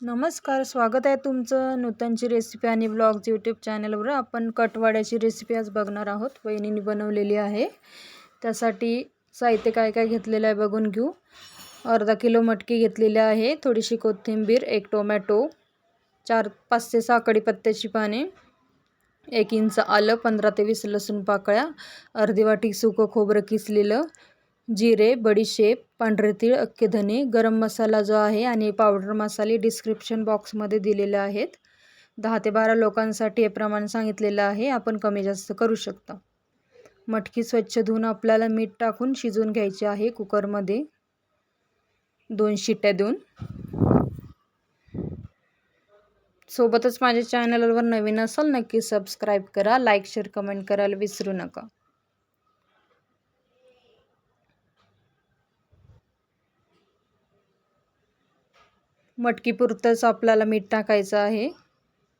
नमस्कार स्वागत आहे तुमचं नूतनची रेसिपी आणि ब्लॉग्स यूट्यूब चॅनलवर आपण कटवाड्याची रेसिपी आज बघणार आहोत. वहिनीने बनवलेली आहे. त्यासाठी साहित्य काय काय घेतलेलं आहे बघून घेऊ. अर्धा किलो मटकी घेतलेली आहे. थोडीशी कोथिंबीर एक टोमॅटो चार पाच ते सहा कडीपत्त्याची पाने एक इंच आलं पंधरा ते वीस लसूण पाकळ्या अर्धी वाटी सुकं खोबरं किसलेलं जिरे बडीशेप पांढरे तीळ अख्खे धने गरम मसाला जो आहे आणि पावडर मसाले डिस्क्रिप्शन बॉक्समध्ये दिलेले आहेत. दहा ते बारा लोकांसाठी हे प्रमाण सांगितलेलं आहे. आपण कमी जास्त करू शकता. मटकी स्वच्छ धुवून आपल्याला मीठ टाकून शिजवून घ्यायची आहे कुकरमध्ये. दोन शिट्ट्या देऊन. सोबतच माझ्या चॅनलवर नवीन असाल नक्की सबस्क्राईब करा लाईक शेअर कमेंट करायला विसरू नका. मटकीपुरतंच आपल्याला मीठ टाकायचं आहे.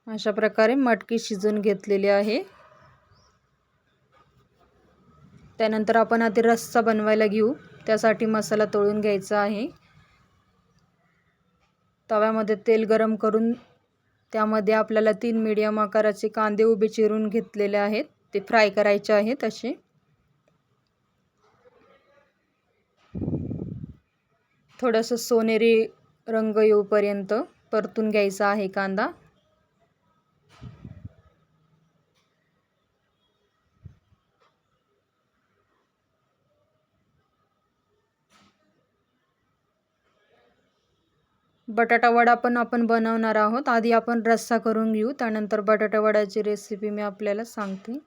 अशा प्रकारे मटकी शिजून घेतलेली आहे. त्यानंतर आपण आधी रस्सा बनवायला घेऊ. त्यासाठी मसाला तळून घ्यायचा आहे. तव्यामध्ये तेल गरम करून त्यामध्ये आपल्याला तीन मीडियम आकाराचे कांदे उभे चिरून घेतलेले आहेत. ते फ्राय करायचे आहेत असे. थोडंसं सोनेरी रंग येऊपर्यंत परतून घ्यायचा आहे कांदा. बटाटा वडा पण आपण बनवणार आहोत. आधी आपण रस्सा करून घेऊ त्यानंतर बटाटा वड्याची रेसिपी मी आपल्याला सांगते.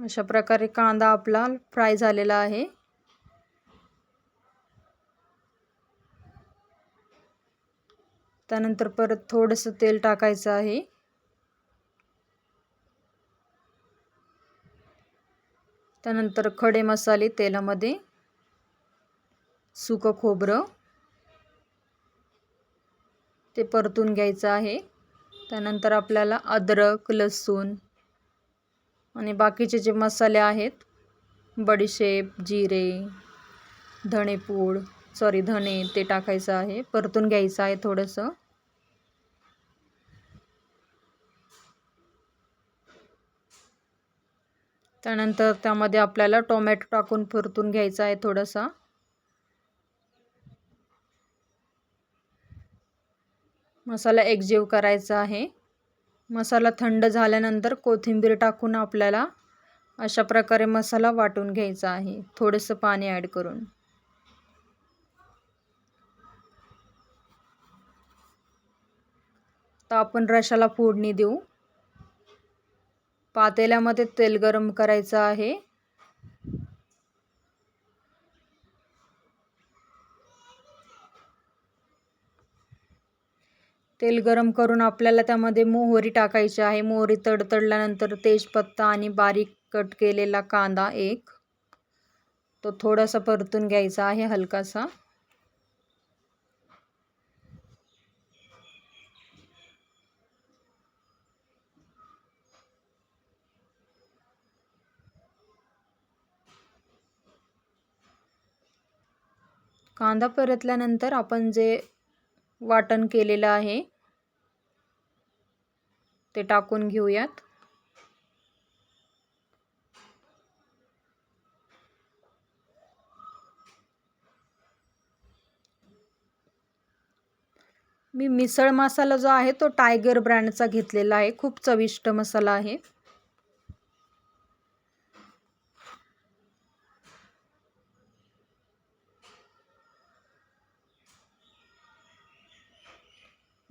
अशा प्रकारे कांदा आपला फ्राय झालेला आहे. त्यानंतर परत थोडंसं तेल टाकायचं आहे. त्यानंतर खडे मसाले तेलामध्ये सुकं खोबरं ते परतून घ्यायचं आहे. त्यानंतर आपल्याला अद्रक लसूण आणि बाकीचे जे मसाले आहेत बडीशेप जिरे धणेपूड सॉरी धणे ते टाकायचं आहे परतून घ्यायचं आहे थोडंसं. त्यानंतर त्यामध्ये आपल्याला टोमॅटो टाकून परतून घ्यायचा आहे थोडासा. मसाला एकजीव करायचा आहे. मसाला थंड झाल्यानंतर कोथिंबीर टाकून आपल्याला अशा प्रकारे मसाला वाटून घ्यायचा आहे. थोडंसं पाणी ॲड करून. तर आपण रशाला फोडणी देऊ. पातेल्यामध्ये तेल गरम करायचं आहे. तेल गरम करून आपल्याला त्यामध्ये मोहरी टाकायची आहे. मोहरी तडतडल्यानंतर तेजपत्ता आणि बारीक कट केलेला कांदा एक. तो थोडासा परतून घ्यायचा आहे हलकासा. कांदा परतल्यानंतर आपण जे वाटण केलेलं आहे ते टाकून घेऊयात. मी मिसळ मसाला जो आहे तो टायगर ब्रँडचा घेतलेला आहे. खूप चविष्ट मसाला आहे.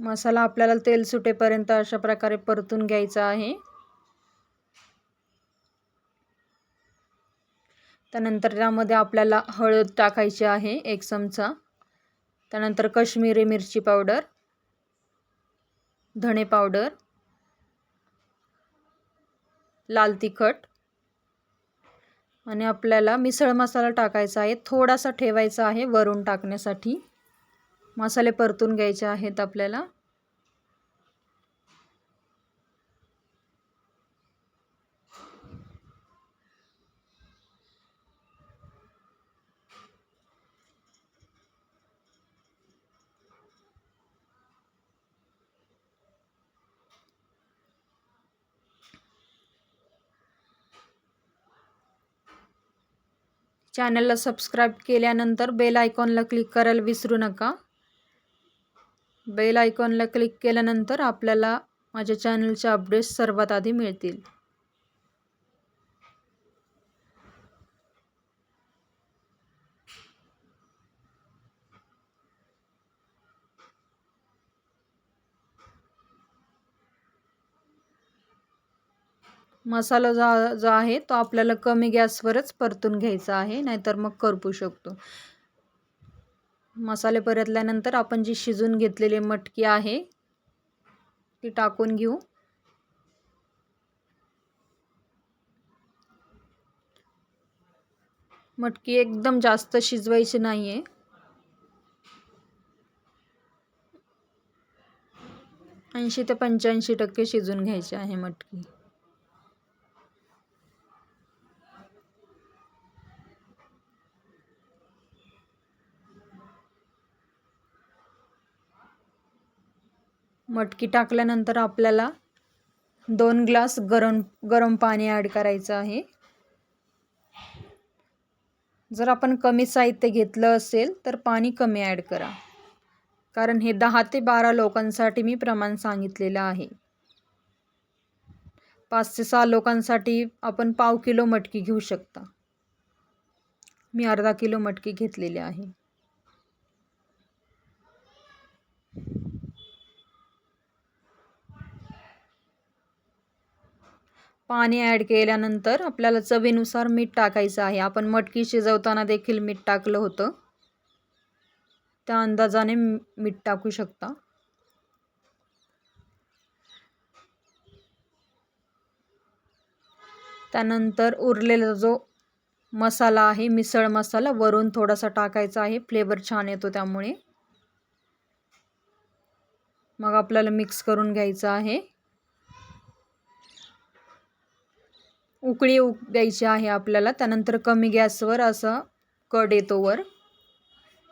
मसाला आपल्याला तेल सुटेपर्यंत अशा प्रकारे परतून घ्यायचा आहे. त्यानंतर त्यामध्ये आपल्याला हळद टाकायची आहे एक चमचा. त्यानंतर कश्मीरी मिरची पावडर धणे पावडर लाल तिखट आणि आपल्याला मिसळ मसाला टाकायचा आहे. थोडासा ठेवायचा आहे वरून टाकण्यासाठी. मसाले परतून घ्यायचे आहेत आपल्याला. चॅनलला सबस्क्राईब केल्यानंतर बेल आयकॉनला क्लिक करायला विसरू नका. बेल आयकॉनला क्लिक केल्यानंतर आपल्याला माझ्या चॅनलचे अपडेट्स सर्वात आधी मिळतील. मसाला जो जो आहे तो आपल्याला कमी गॅसवरच परतून घ्यायचा आहे नाहीतर मग करपू शकतो. मसाले परतल्यानंतर आपण जी शिजून घेतलेली मटकी आहे ती टाकून घेऊ. मटकी एकदम जास्त शिजवायची नाही आहे ऐंशी ते पंच्याऐंशी टक्के शिजून घ्यायची आहे मटकी. मटकी टाकल्यानंतर आपल्याला दोन ग्लास गरम गरम पाणी ॲड करायचं आहे. जर आपण कमी साहित्य घेतलं असेल तर पाणी कमी ॲड करा. कारण हे दहा ते बारा लोकांसाठी मी प्रमाण सांगितलेलं आहे. पाच ते सहा लोकांसाठी आपण पाव किलो मटकी घेऊ शकता. मी अर्धा किलो मटकी घेतलेली आहे. पाणी ॲड केल्यानंतर आपल्याला चवीनुसार मीठ टाकायचं आहे. आपण मटकी शिजवताना देखील मीठ टाकलं होतं. त्या अंदाजाने मीठ टाकू शकता. त्यानंतर उरलेला जो मसाला आहे मिसळ मसाला वरून थोडासा टाकायचा आहे. फ्लेवर छान येतो त्यामुळे. मग आपल्याला मिक्स करून घ्यायचं आहे. उकळी उक द्यायची आहे आपल्याला. त्यानंतर कमी गॅसवर असं कड येतो वर.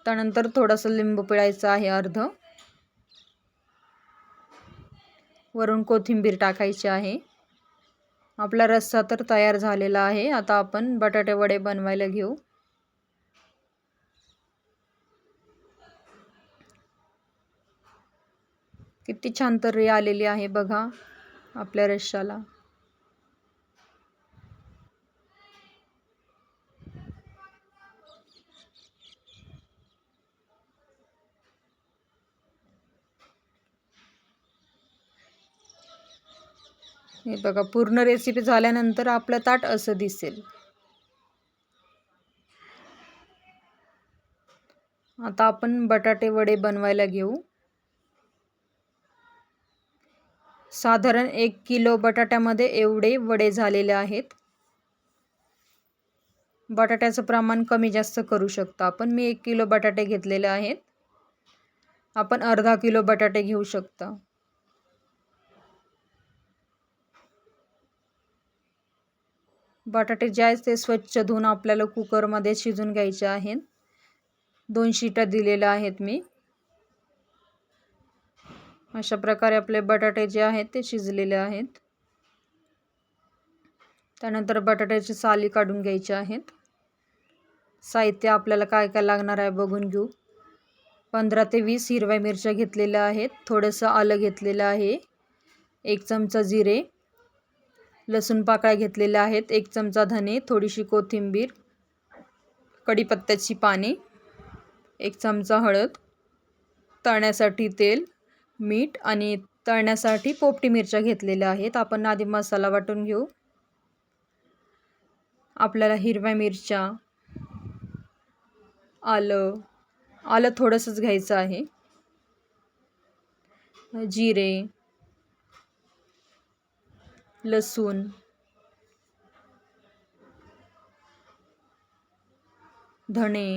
त्यानंतर थोडंसं लिंबू पिळायचं आहे अर्ध. वरून कोथिंबीर टाकायची आहे. आपला रस्सा तर तयार झालेला आहे. आता आपण बटाटे वडे बनवायला घेऊ. किती छान तर्री आलेली आहे बघा आपल्या रश्शाला हे बघा पूर्ण रेसिपी झाल्यानंतर आपलं ताट असं दिसेल. आता आपण बटाटे वडे बनवायला घेऊ. साधारण एक किलो बटाट्यामध्ये एवढे वडे झालेले आहेत. बटाट्याचं प्रमाण कमी जास्त करू शकतो आपण. मी एक किलो बटाटे घेतलेले आहेत. आपण अर्धा किलो बटाटे घेऊ शकता. बटाटे जे आहेत ते स्वच्छ धुवून आपल्याला कुकरमध्ये शिजून घ्यायचे आहेत. दोन शिट्या दिलेल्या आहेत मी. अशा प्रकारे आपले बटाटे जे आहेत ते शिजलेले आहेत. त्यानंतर बटाट्याची साली काढून घ्यायची आहेत. साहित्य आपल्याला काय काय लागणार आहे बघून घेऊ. पंधरा ते वीस हिरव्या मिरच्या घेतलेल्या आहेत. थोडंसं आलं घेतलेलं आहे. एक चमचा जिरे. लसूण पाकळ्या घेतलेल्या आहेत. एक चमचा धने थोडीशी कोथिंबीर कढीपत्त्याची पाने एक चमचा हळद तळण्यासाठी तेल मीठ आणि तळण्यासाठी पोपटी मिरच्या घेतलेल्या आहेत. आपण आधी मसाला वाटून घेऊ. आपल्याला हिरव्या मिरच्या आलं आलं थोडंसंच घ्यायचं आहे. जिरे लसूण. धणे.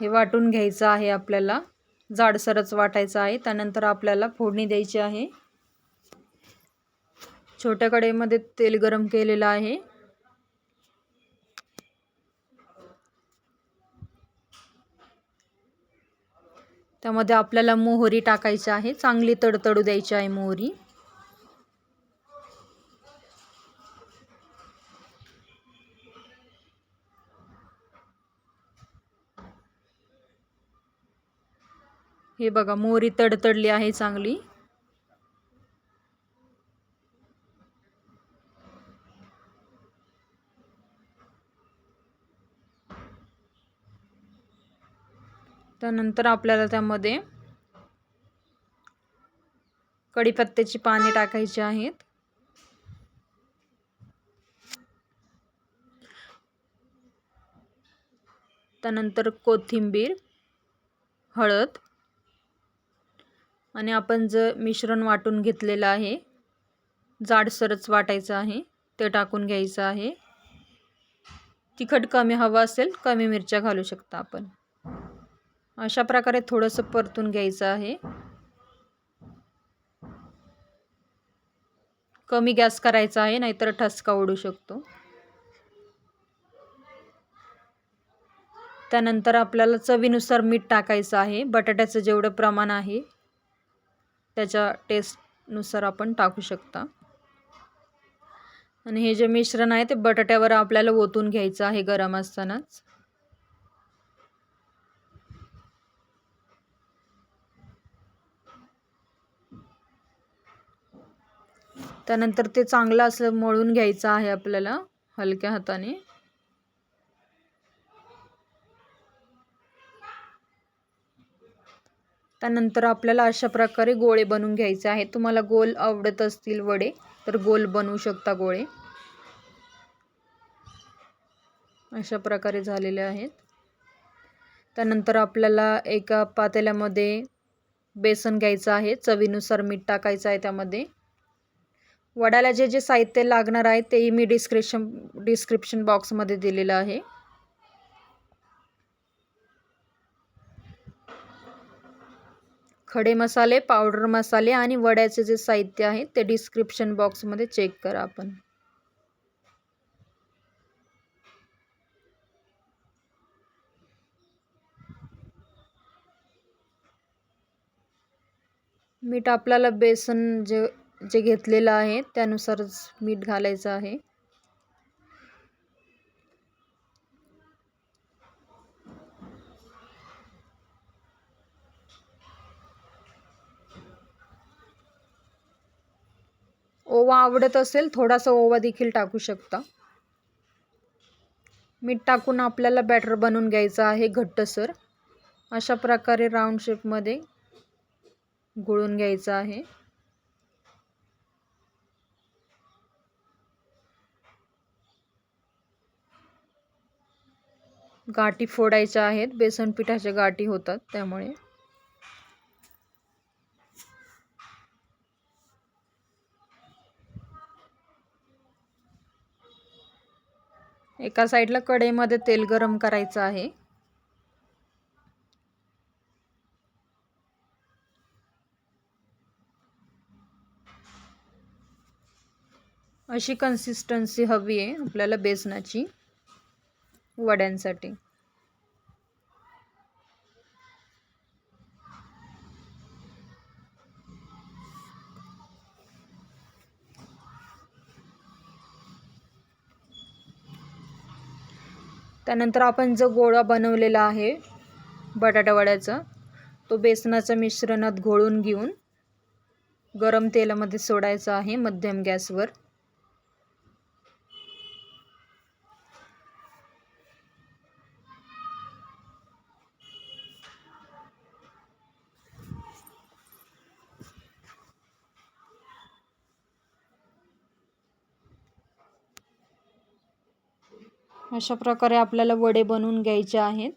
हे वाटून घ्यायचं आहे आपल्याला. जाडसरच वाटायचं आहे. त्यानंतर आपल्याला फोडणी द्यायची आहे. छोट्या कडेमध्ये तेल गरम केलेलं आहे. त्यामध्ये आपल्याला मोहरी टाकायची आहे. चांगली तडतडू द्यायची आहे मोहरी. हे बघा मोहरी तडतडली आहे चांगली. त्यानंतर आपल्याला त्यामध्ये कढीपत्त्याची पाने टाकायची आहेत. त्यानंतर कोथिंबीर हळद आणि आपण जे मिश्रण वाटून घेतलेलं आहे जाडसरच वाटायचं आहे ते टाकून घ्यायचं आहे. तिखट कमी हवं असेल कमी मिरच्या घालू शकता आपण. अशा प्रकारे थोडंसं परतून घ्यायचं आहे. कमी गॅस करायचा आहे नाहीतर ठसका उडू शकतो. त्यानंतर आपल्याला चवीनुसार मीठ टाकायचं आहे. बटाट्याचं जेवढं प्रमाण आहे त्याच्या टेस्टनुसार आपण टाकू शकता. आणि हे जे मिश्रण आहे ते बटाट्यावर आपल्याला ओतून घ्यायचं आहे गरम असतानाच. त्यानंतर ते चांगलं असं मळून घ्यायचं आहे आपल्याला हलक्या हाताने. त्यानंतर आपल्याला अशा प्रकारे गोळे बनवून घ्यायचे आहेत. तुम्हाला गोल आवडत असतील वडे तर गोल बनवू शकता गोळे. अशा प्रकारे झालेले आहेत. त्यानंतर आपल्याला एका पातेल्यामध्ये बेसन घ्यायचं आहे. चवीनुसार मीठ टाकायचं आहे त्यामध्ये. वड्याला जे जे साहित्य लागणार आहे तेही मी डिस्क्रिप्शन डिस्क्रिप्शन बॉक्समध्ये दिलेलं आहे. खडे मसाले पावडर मसाले आणि वड्याचे जे साहित्य आहे ते डिस्क्रिप्शन बॉक्समध्ये चेक करा आपण. मीठ आपल्याला बेसन जे जे घेतलेलं आहे त्यानुसारच मीठ घालायचं आहे. ओवा आवडत असेल थोडासा ओवा देखील टाकू शकता. मीठ टाकून आपल्याला बॅटर बनवून घ्यायचं आहे घट्टसर. अशा प्रकारे राऊंड शेपमध्ये गुळून घ्यायचं आहे. गाठी फोडायच्या आहेत. बेसन पिठाच्या गाठी होतात त्यामुळे. एका साईडला कढईमध्ये तेल गरम करायचं आहे. अशी कन्सिस्टन्सी हवी आहे आपल्याला बेसनाची. वड्यांसाठी. त्यानंतर आपण जो गोळा बनवलेला आहे बटाटा वड्याचा तो बेसनाच्या मिश्रणात घोळून घेऊन गरम तेलामध्ये सोडायचा आहे मध्यम गॅसवर. अशा प्रकारे आपल्याला वडे बनवून घ्यायचे आहेत.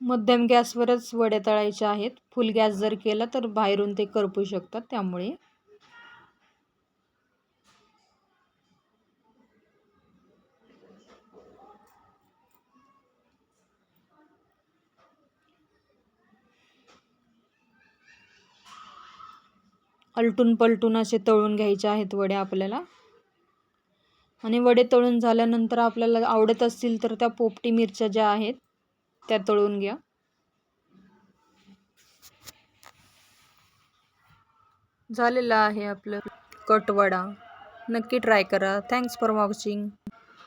मध्यम गॅसवरच वडे तळायचे आहेत. फुल गॅस जर केला तर बाहेरून ते करपू शकतात त्यामुळे. अलटून पलटून असे तळून घ्यायचे आहेत वडे आपल्याला. आणि वडे तळून झाल्यानंतर आपल्याला आवडत असतील तर त्या पोपटी मिरच्या ज्या आहेत त्या तळून घ्या. झालेलं आहे आपलं कटवडा. नक्की ट्राय करा. Thanks for watching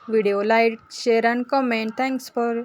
video like share and comment thanks for